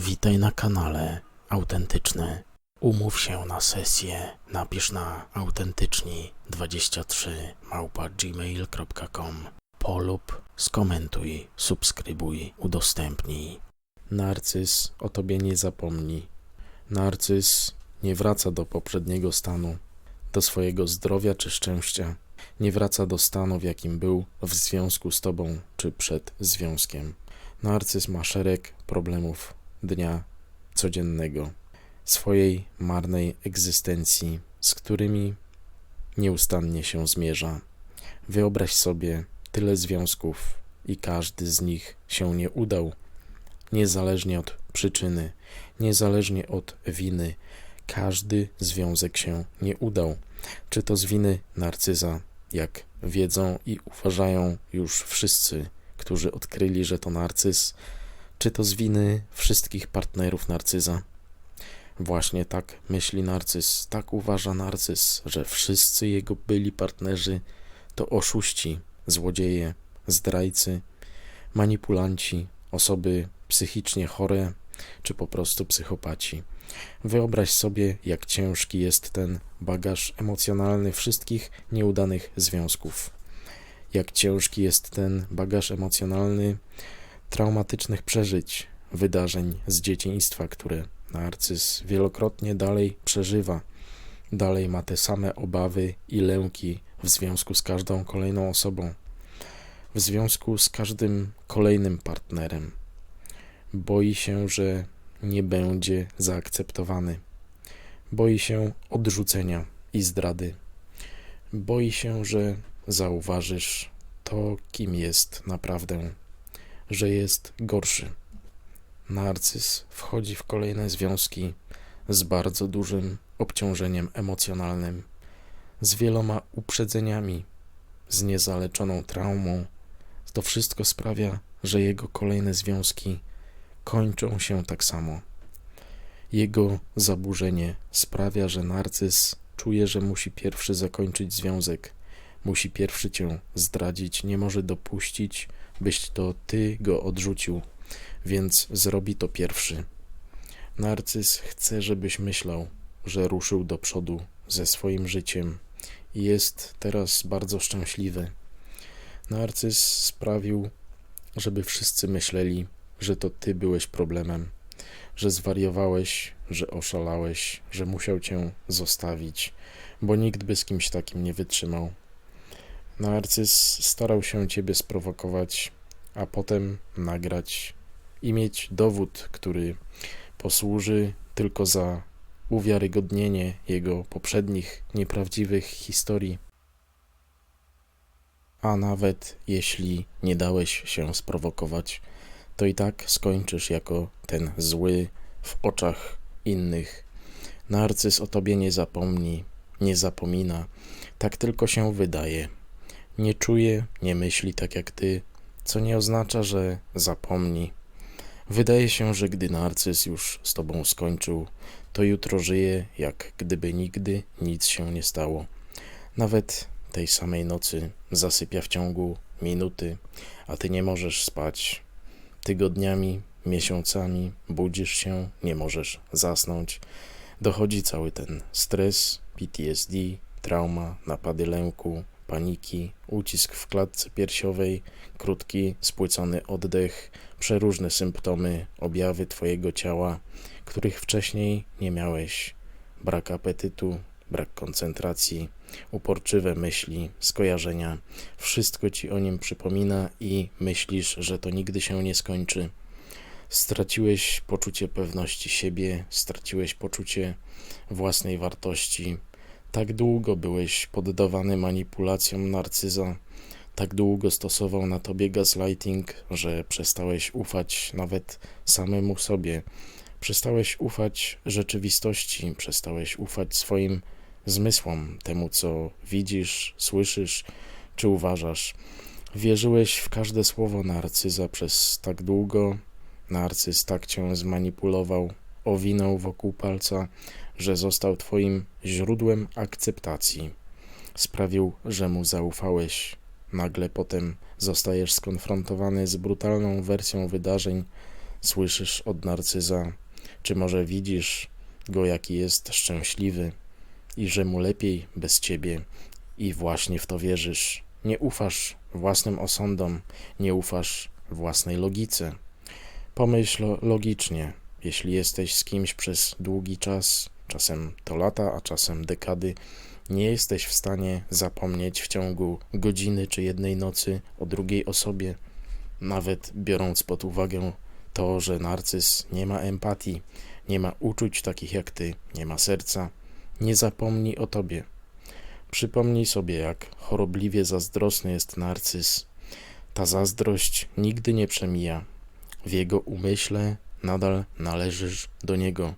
Witaj na kanale Autentyczny. Umów się na sesję. Napisz na autentyczni23 małpa gmail.com Polub, skomentuj, subskrybuj, udostępnij. Narcyz o tobie nie zapomni. Narcyz nie wraca do poprzedniego stanu, do swojego zdrowia czy szczęścia. Nie wraca do stanu, w jakim był w związku z tobą czy przed związkiem. Narcyz ma szereg problemów dnia codziennego, swojej marnej egzystencji, z którymi nieustannie się zmierza. Wyobraź sobie tyle związków i każdy z nich się nie udał, niezależnie od przyczyny, niezależnie od winy. Każdy związek się nie udał. Czy to z winy narcyza, jak wiedzą i uważają już wszyscy, którzy odkryli, że to narcyz, czy to z winy wszystkich partnerów narcyza? Właśnie tak myśli narcyz, tak uważa narcyz, że wszyscy jego byli partnerzy to oszuści, złodzieje, zdrajcy, manipulanci, osoby psychicznie chore czy po prostu psychopaci. Wyobraź sobie, jak ciężki jest ten bagaż emocjonalny wszystkich nieudanych związków. Jak ciężki jest ten bagaż emocjonalny traumatycznych przeżyć, wydarzeń z dzieciństwa, które narcyz wielokrotnie dalej przeżywa. Dalej ma te same obawy i lęki w związku z każdą kolejną osobą, w związku z każdym kolejnym partnerem. Boi się, że nie będzie zaakceptowany. Boi się odrzucenia i zdrady. Boi się, że zauważysz to, kim jest naprawdę, że jest gorszy. Narcyz wchodzi w kolejne związki z bardzo dużym obciążeniem emocjonalnym, z wieloma uprzedzeniami, z niezaleczoną traumą. To wszystko sprawia, że jego kolejne związki kończą się tak samo. Jego zaburzenie sprawia, że narcyz czuje, że musi pierwszy zakończyć związek, musi pierwszy cię zdradzić, nie może dopuścić, byś to ty go odrzucił, więc zrobi to pierwszy. Narcyz chce, żebyś myślał, że ruszył do przodu ze swoim życiem i jest teraz bardzo szczęśliwy. Narcyz sprawił, żeby wszyscy myśleli, że to ty byłeś problemem, że zwariowałeś, że oszalałeś, że musiał cię zostawić, bo nikt by z kimś takim nie wytrzymał. Narcyz starał się ciebie sprowokować, a potem nagrać i mieć dowód, który posłuży tylko za uwiarygodnienie jego poprzednich nieprawdziwych historii. A nawet jeśli nie dałeś się sprowokować, to i tak skończysz jako ten zły w oczach innych. Narcyz o tobie nie zapomni, nie zapomina, tak tylko się wydaje. Nie czuje, nie myśli tak jak ty, co nie oznacza, że zapomni. Wydaje się, że gdy narcyz już z tobą skończył, to jutro żyje, jak gdyby nigdy nic się nie stało. Nawet tej samej nocy zasypia w ciągu minuty, a ty nie możesz spać. Tygodniami, miesiącami budzisz się, nie możesz zasnąć. Dochodzi cały ten stres, PTSD, trauma, napady lęku, paniki, ucisk w klatce piersiowej, krótki, spłycony oddech, przeróżne symptomy, objawy Twojego ciała, których wcześniej nie miałeś. Brak apetytu, brak koncentracji, uporczywe myśli, skojarzenia. Wszystko Ci o nim przypomina i myślisz, że to nigdy się nie skończy. Straciłeś poczucie pewności siebie, straciłeś poczucie własnej wartości, tak długo byłeś poddawany manipulacjom narcyza, tak długo stosował na tobie gaslighting, że przestałeś ufać nawet samemu sobie, przestałeś ufać rzeczywistości, przestałeś ufać swoim zmysłom, temu co widzisz, słyszysz czy uważasz. Wierzyłeś w każde słowo narcyza przez tak długo, narcyz tak cię zmanipulował, owinął wokół palca, że został Twoim źródłem akceptacji. Sprawił, że mu zaufałeś. Nagle potem zostajesz skonfrontowany z brutalną wersją wydarzeń, słyszysz od narcyza? Czy może widzisz go, jaki jest szczęśliwy i że mu lepiej bez ciebie i właśnie w to wierzysz? Nie ufasz własnym osądom, nie ufasz własnej logice. Pomyśl logicznie. Jeśli jesteś z kimś przez długi czas, czasem to lata, a czasem dekady, nie jesteś w stanie zapomnieć w ciągu godziny czy jednej nocy o drugiej osobie, nawet biorąc pod uwagę to, że narcyz nie ma empatii, nie ma uczuć takich jak ty, nie ma serca, nie zapomnij o tobie. Przypomnij sobie, jak chorobliwie zazdrosny jest narcyz. Ta zazdrość nigdy nie przemija. W jego umyśle nadal należysz do niego,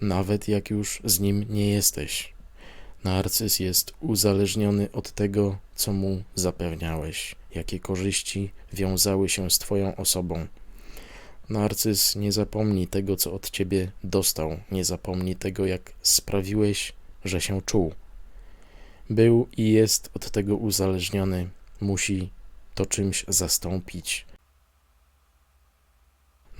nawet jak już z nim nie jesteś. Narcyz jest uzależniony od tego, co mu zapewniałeś, jakie korzyści wiązały się z Twoją osobą. Narcyz nie zapomni tego, co od Ciebie dostał, nie zapomni tego, jak sprawiłeś, że się czuł. Był i jest od tego uzależniony, musi to czymś zastąpić.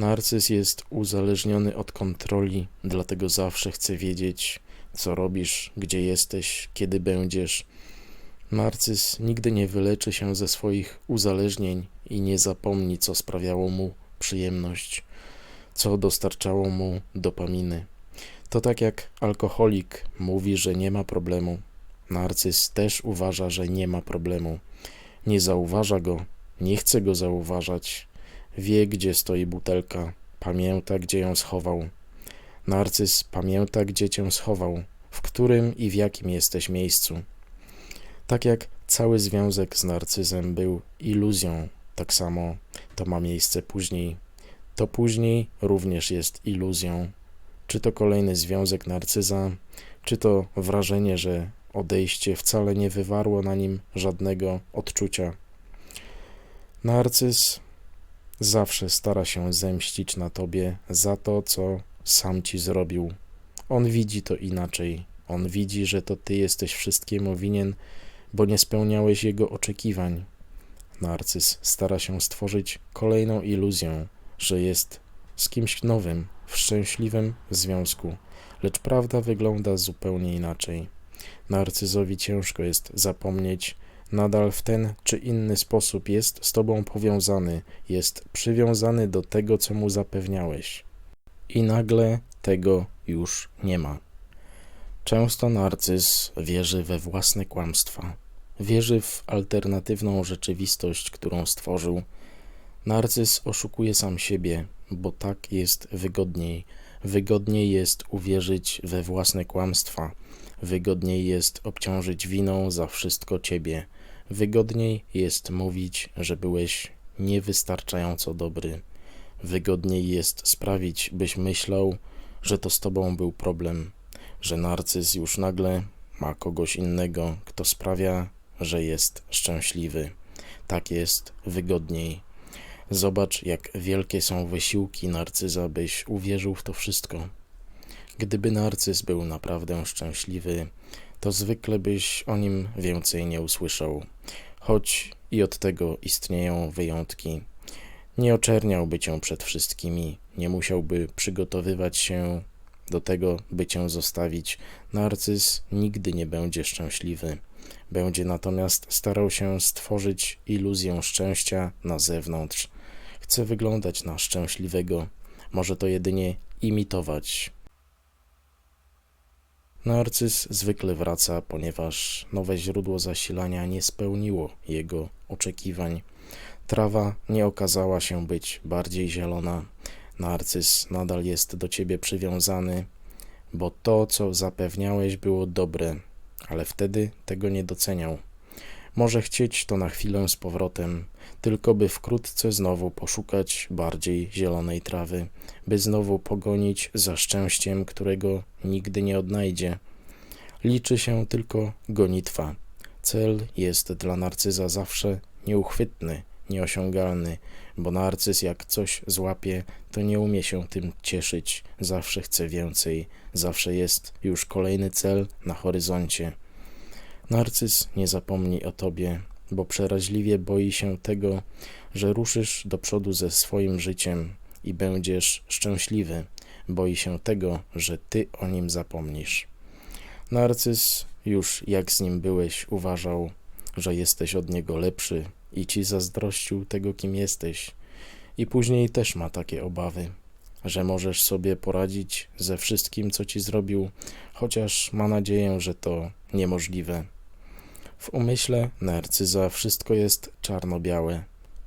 Narcyz jest uzależniony od kontroli, dlatego zawsze chce wiedzieć, co robisz, gdzie jesteś, kiedy będziesz. Narcyz nigdy nie wyleczy się ze swoich uzależnień i nie zapomni, co sprawiało mu przyjemność, co dostarczało mu dopaminy. To tak jak alkoholik mówi, że nie ma problemu. Narcyz też uważa, że nie ma problemu. Nie zauważa go, nie chce go zauważać. Wie, gdzie stoi butelka, pamięta, gdzie ją schował. Narcyz pamięta, gdzie cię schował, w którym i w jakim jesteś miejscu. Tak jak cały związek z narcyzem był iluzją, tak samo to ma miejsce później. To później również jest iluzją. Czy to kolejny związek narcyza, czy to wrażenie, że odejście wcale nie wywarło na nim żadnego odczucia. Narcyz zawsze stara się zemścić na tobie za to, co sam ci zrobił. On widzi to inaczej. On widzi, że to ty jesteś wszystkiemu winien, bo nie spełniałeś jego oczekiwań. Narcyz stara się stworzyć kolejną iluzję, że jest z kimś nowym, w szczęśliwym związku, lecz prawda wygląda zupełnie inaczej. Narcyzowi ciężko jest zapomnieć, nadal w ten czy inny sposób jest z tobą powiązany, jest przywiązany do tego, co mu zapewniałeś. I nagle tego już nie ma. Często narcyz wierzy we własne kłamstwa, wierzy w alternatywną rzeczywistość, którą stworzył. Narcyz oszukuje sam siebie, bo tak jest wygodniej. Wygodniej jest uwierzyć we własne kłamstwa, wygodniej jest obciążyć winą za wszystko ciebie, wygodniej jest mówić, że byłeś niewystarczająco dobry. Wygodniej jest sprawić, byś myślał, że to z tobą był problem, że narcyz już nagle ma kogoś innego, kto sprawia, że jest szczęśliwy. Tak jest wygodniej. Zobacz, jak wielkie są wysiłki narcyza, byś uwierzył w to wszystko. Gdyby narcyz był naprawdę szczęśliwy, to zwykle byś o nim więcej nie usłyszał, choć i od tego istnieją wyjątki. Nie oczerniałby cię przed wszystkimi, nie musiałby przygotowywać się do tego, by cię zostawić. Narcyz nigdy nie będzie szczęśliwy. Będzie natomiast starał się stworzyć iluzję szczęścia na zewnątrz. Chce wyglądać na szczęśliwego, może to jedynie imitować. Narcyz zwykle wraca, ponieważ nowe źródło zasilania nie spełniło jego oczekiwań. Trawa nie okazała się być bardziej zielona. Narcyz nadal jest do ciebie przywiązany, bo to, co zapewniałeś, było dobre, ale wtedy tego nie doceniał. Może chcieć to na chwilę z powrotem, tylko by wkrótce znowu poszukać bardziej zielonej trawy, by znowu pogonić za szczęściem, którego nigdy nie odnajdzie. Liczy się tylko gonitwa. Cel jest dla narcyza zawsze nieuchwytny, nieosiągalny, bo narcyz jak coś złapie, to nie umie się tym cieszyć, zawsze chce więcej, zawsze jest już kolejny cel na horyzoncie. Narcyz nie zapomni o tobie, bo przeraźliwie boi się tego, że ruszysz do przodu ze swoim życiem, i będziesz szczęśliwy. Boi się tego, że ty o nim zapomnisz. Narcyz, już jak z nim byłeś, uważał, że jesteś od niego lepszy i ci zazdrościł tego, kim jesteś. I później też ma takie obawy, że możesz sobie poradzić ze wszystkim, co ci zrobił, chociaż ma nadzieję, że to niemożliwe. W umyśle narcyza wszystko jest czarno-białe.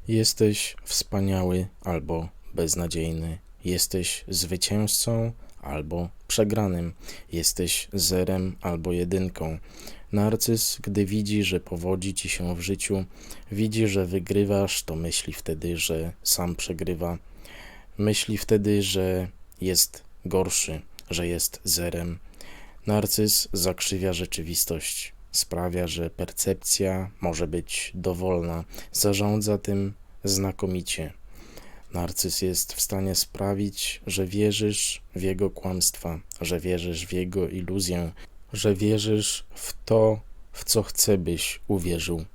Jesteś wspaniały albo beznadziejny. Jesteś zwycięzcą albo przegranym. Jesteś zerem albo jedynką. Narcyz, gdy widzi, że powodzi ci się w życiu, widzi, że wygrywasz, to myśli wtedy, że sam przegrywa. Myśli wtedy, że jest gorszy, że jest zerem. Narcyz zakrzywia rzeczywistość. Sprawia, że percepcja może być dowolna, zarządza tym znakomicie. Narcyz jest w stanie sprawić, że wierzysz w jego kłamstwa, że wierzysz w jego iluzję, że wierzysz w to, w co chce, byś uwierzył.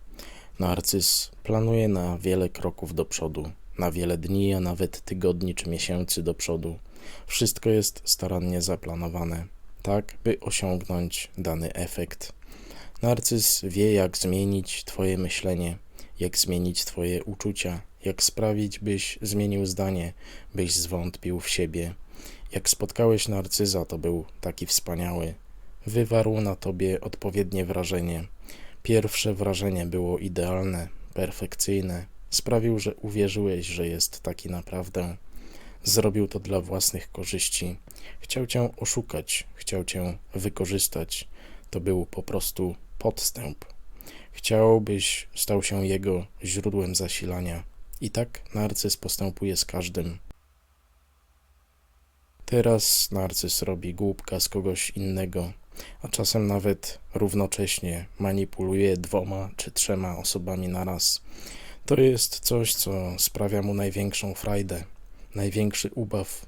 Narcyz planuje na wiele kroków do przodu, na wiele dni, a nawet tygodni czy miesięcy do przodu. Wszystko jest starannie zaplanowane, tak by osiągnąć dany efekt. Narcyz wie, jak zmienić Twoje myślenie, jak zmienić Twoje uczucia, jak sprawić, byś zmienił zdanie, byś zwątpił w siebie. Jak spotkałeś narcyza, to był taki wspaniały. Wywarł na tobie odpowiednie wrażenie. Pierwsze wrażenie było idealne, perfekcyjne. Sprawił, że uwierzyłeś, że jest taki naprawdę. Zrobił to dla własnych korzyści. Chciał cię oszukać, chciał cię wykorzystać. To był po prostu podstęp. Chciał, byś stał się jego źródłem zasilania. I tak narcyz postępuje z każdym. Teraz narcyz robi głupka z kogoś innego, a czasem nawet równocześnie manipuluje dwoma czy trzema osobami naraz. To jest coś, co sprawia mu największą frajdę, największy ubaw.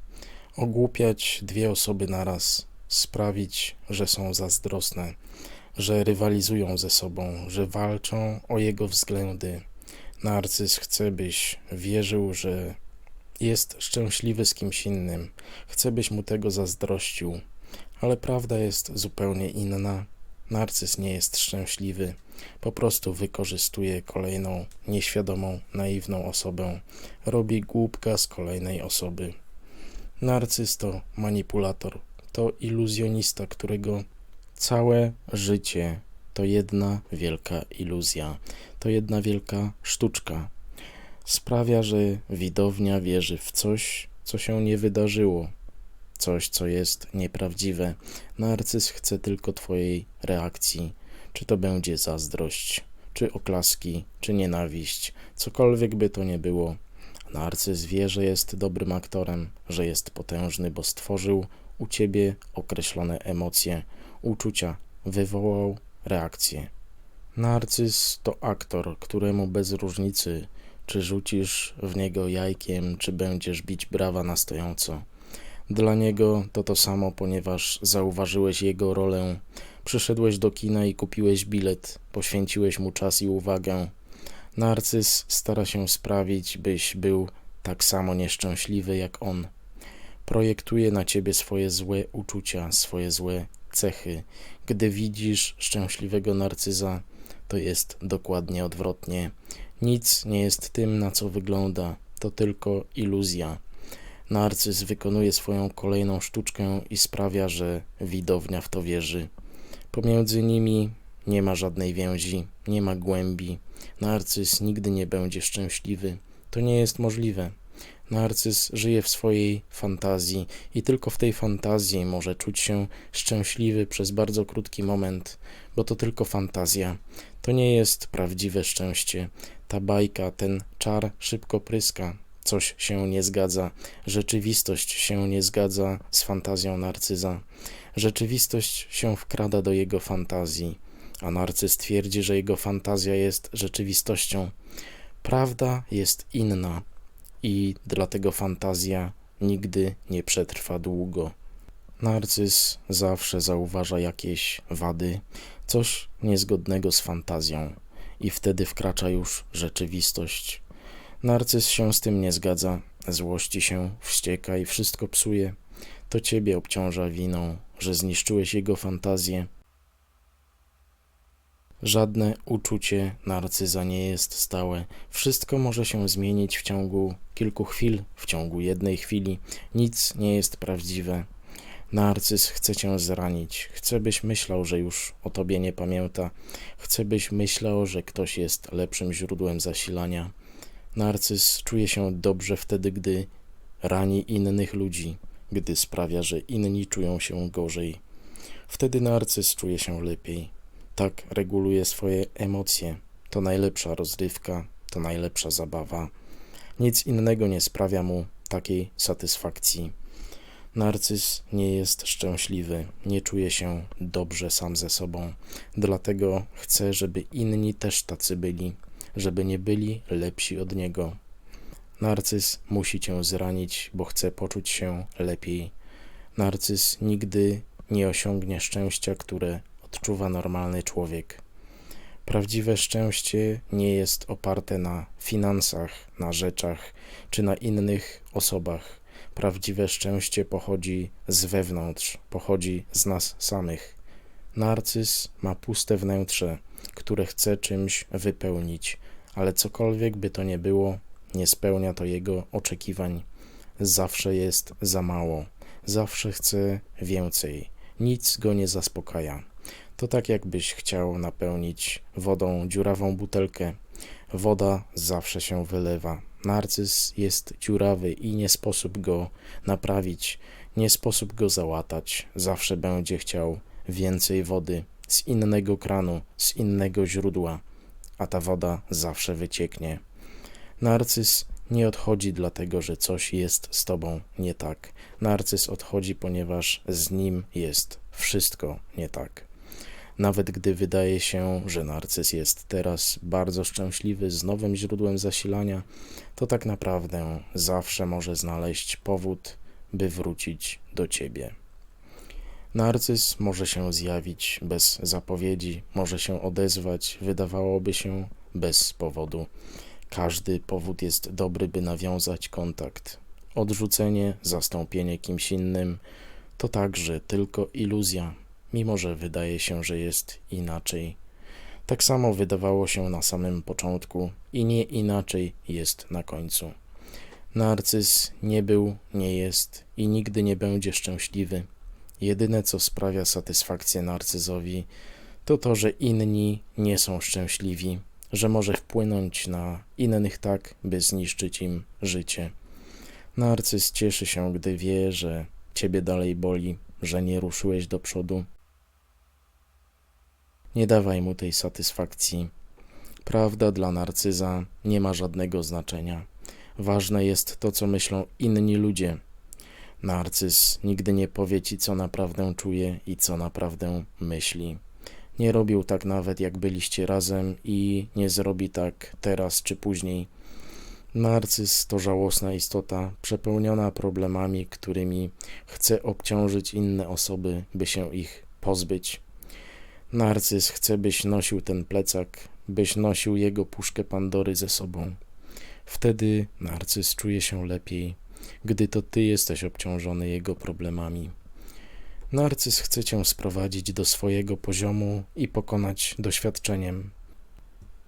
Ogłupiać dwie osoby naraz, sprawić, że są zazdrosne, że rywalizują ze sobą, że walczą o jego względy. Narcyz chce, byś wierzył, że jest szczęśliwy z kimś innym, chce, byś mu tego zazdrościł, ale prawda jest zupełnie inna. Narcyz nie jest szczęśliwy, po prostu wykorzystuje kolejną nieświadomą, naiwną osobę, robi głupka z kolejnej osoby. Narcyz to manipulator, to iluzjonista, którego całe życie to jedna wielka iluzja, to jedna wielka sztuczka. Sprawia, że widownia wierzy w coś, co się nie wydarzyło, coś, co jest nieprawdziwe. Narcyz chce tylko Twojej reakcji, czy to będzie zazdrość, czy oklaski, czy nienawiść, cokolwiek by to nie było. Narcyz wie, że jest dobrym aktorem, że jest potężny, bo stworzył u ciebie określone emocje, uczucia, wywołał reakcję. Narcyz to aktor, któremu bez różnicy, czy rzucisz w niego jajkiem, czy będziesz bić brawa na stojąco. Dla niego to to samo, ponieważ zauważyłeś jego rolę, przyszedłeś do kina i kupiłeś bilet, poświęciłeś mu czas i uwagę. Narcyz stara się sprawić, byś był tak samo nieszczęśliwy jak on. Projektuje na ciebie swoje złe uczucia, swoje złe cechy. Gdy widzisz szczęśliwego narcyza, to jest dokładnie odwrotnie. Nic nie jest tym, na co wygląda, to tylko iluzja. Narcyz wykonuje swoją kolejną sztuczkę i sprawia, że widownia w to wierzy. Pomiędzy nimi nie ma żadnej więzi, nie ma głębi. Narcyz nigdy nie będzie szczęśliwy. To nie jest możliwe. Narcyz żyje w swojej fantazji i tylko w tej fantazji może czuć się szczęśliwy przez bardzo krótki moment, bo to tylko fantazja. To nie jest prawdziwe szczęście. Ta bajka, ten czar szybko pryska. Coś się nie zgadza. Rzeczywistość się nie zgadza z fantazją narcyza. Rzeczywistość się wkrada do jego fantazji, a narcyz twierdzi, że jego fantazja jest rzeczywistością. Prawda jest inna i dlatego fantazja nigdy nie przetrwa długo. Narcyz zawsze zauważa jakieś wady, coś niezgodnego z fantazją, i wtedy wkracza już rzeczywistość. Narcyz się z tym nie zgadza. złości się, wścieka i wszystko psuje, to ciebie obciąża winą, że zniszczyłeś jego fantazję. Żadne uczucie narcyza nie jest stałe. Wszystko może się zmienić w ciągu kilku chwil, w ciągu jednej chwili. Nic nie jest prawdziwe. Narcyz chce cię zranić. Chce, byś myślał, że już o tobie nie pamięta. Chce, byś myślał, że ktoś jest lepszym źródłem zasilania. Narcyz czuje się dobrze wtedy, gdy rani innych ludzi, gdy sprawia, że inni czują się gorzej. Wtedy narcyz czuje się lepiej. Tak reguluje swoje emocje. To najlepsza rozrywka, to najlepsza zabawa. Nic innego nie sprawia mu takiej satysfakcji. Narcyz nie jest szczęśliwy, nie czuje się dobrze sam ze sobą, dlatego chce, żeby inni też tacy byli, żeby nie byli lepsi od niego. Narcyz musi cię zranić, bo chce poczuć się lepiej. Narcyz nigdy nie osiągnie szczęścia, które odczuwa normalny człowiek. Prawdziwe szczęście nie jest oparte na finansach, na rzeczach czy na innych osobach. Prawdziwe szczęście pochodzi z wewnątrz, pochodzi z nas samych. Narcyz ma puste wnętrze, które chce czymś wypełnić, ale cokolwiek by to nie było, nie spełnia to jego oczekiwań. Zawsze jest za mało, zawsze chce więcej, nic go nie zaspokaja. To tak jakbyś chciał napełnić wodą dziurawą butelkę. Woda zawsze się wylewa. Narcyz jest dziurawy i nie sposób go naprawić, nie sposób go załatać. Zawsze będzie chciał więcej wody z innego kranu, z innego źródła, a ta woda zawsze wycieknie. Narcyz nie odchodzi dlatego, że coś jest z tobą nie tak. Narcyz odchodzi, ponieważ z nim jest wszystko nie tak. Nawet gdy wydaje się, że narcyz jest teraz bardzo szczęśliwy z nowym źródłem zasilania, to tak naprawdę zawsze może znaleźć powód, by wrócić do ciebie. Narcyz może się zjawić bez zapowiedzi, może się odezwać, wydawałoby się bez powodu. Każdy powód jest dobry, by nawiązać kontakt. Odrzucenie, zastąpienie kimś innym to także tylko iluzja, mimo że wydaje się, że jest inaczej. Tak samo wydawało się na samym początku i nie inaczej jest na końcu. Narcyz nie był, nie jest i nigdy nie będzie szczęśliwy. Jedyne, co sprawia satysfakcję narcyzowi, to to, że inni nie są szczęśliwi, że może wpłynąć na innych tak, by zniszczyć im życie. Narcyz cieszy się, gdy wie, że ciebie dalej boli, że nie ruszyłeś do przodu, nie dawaj mu tej satysfakcji. Prawda dla narcyza nie ma żadnego znaczenia. Ważne jest to, co myślą inni ludzie. Narcyz nigdy nie powie ci, co naprawdę czuje i co naprawdę myśli. Nie robił tak nawet, jak byliście razem, i nie zrobi tak teraz czy później. Narcyz to żałosna istota, przepełniona problemami, którymi chce obciążyć inne osoby, by się ich pozbyć. Narcyz chce, byś nosił ten plecak, byś nosił jego puszkę Pandory ze sobą. Wtedy narcyz czuje się lepiej, gdy to ty jesteś obciążony jego problemami. Narcyz chce cię sprowadzić do swojego poziomu i pokonać doświadczeniem.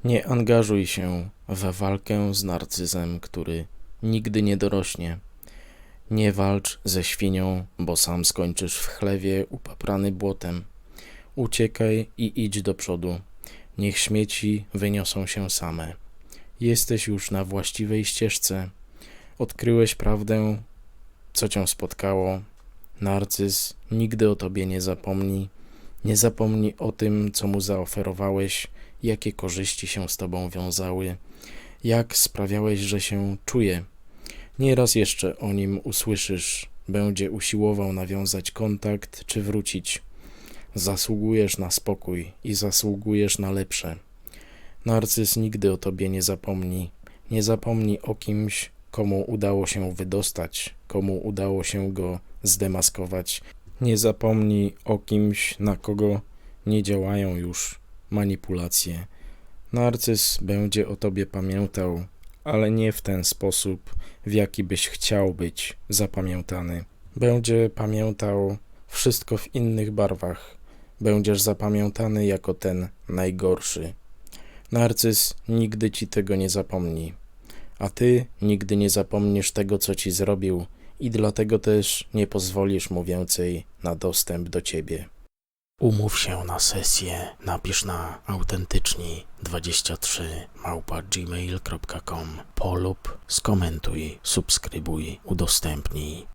Nie angażuj się we walkę z narcyzem, który nigdy nie dorośnie. Nie walcz ze świnią, bo sam skończysz w chlewie upaprany błotem. Uciekaj i idź do przodu. Niech śmieci wyniosą się same. Jesteś już na właściwej ścieżce. Odkryłeś prawdę, co cię spotkało. Narcyz nigdy o tobie nie zapomni. Nie zapomni o tym, co mu zaoferowałeś, jakie korzyści się z tobą wiązały, jak sprawiałeś, że się czuje. Nieraz jeszcze o nim usłyszysz, będzie usiłował nawiązać kontakt czy wrócić. Zasługujesz na spokój i zasługujesz na lepsze. Narcyz nigdy o tobie nie zapomni. Nie zapomni o kimś, komu udało się wydostać, komu udało się go zdemaskować. Nie zapomni o kimś, na kogo nie działają już manipulacje. Narcyz będzie o tobie pamiętał, ale nie w ten sposób, w jaki byś chciał być zapamiętany. Będzie pamiętał wszystko w innych barwach. Będziesz zapamiętany jako ten najgorszy. Narcyz nigdy ci tego nie zapomni, a ty nigdy nie zapomnisz tego, co ci zrobił, i dlatego też nie pozwolisz mu więcej na dostęp do ciebie. Umów się na sesję, napisz na autentyczni23 małpa gmail.com polub, skomentuj, subskrybuj, udostępnij.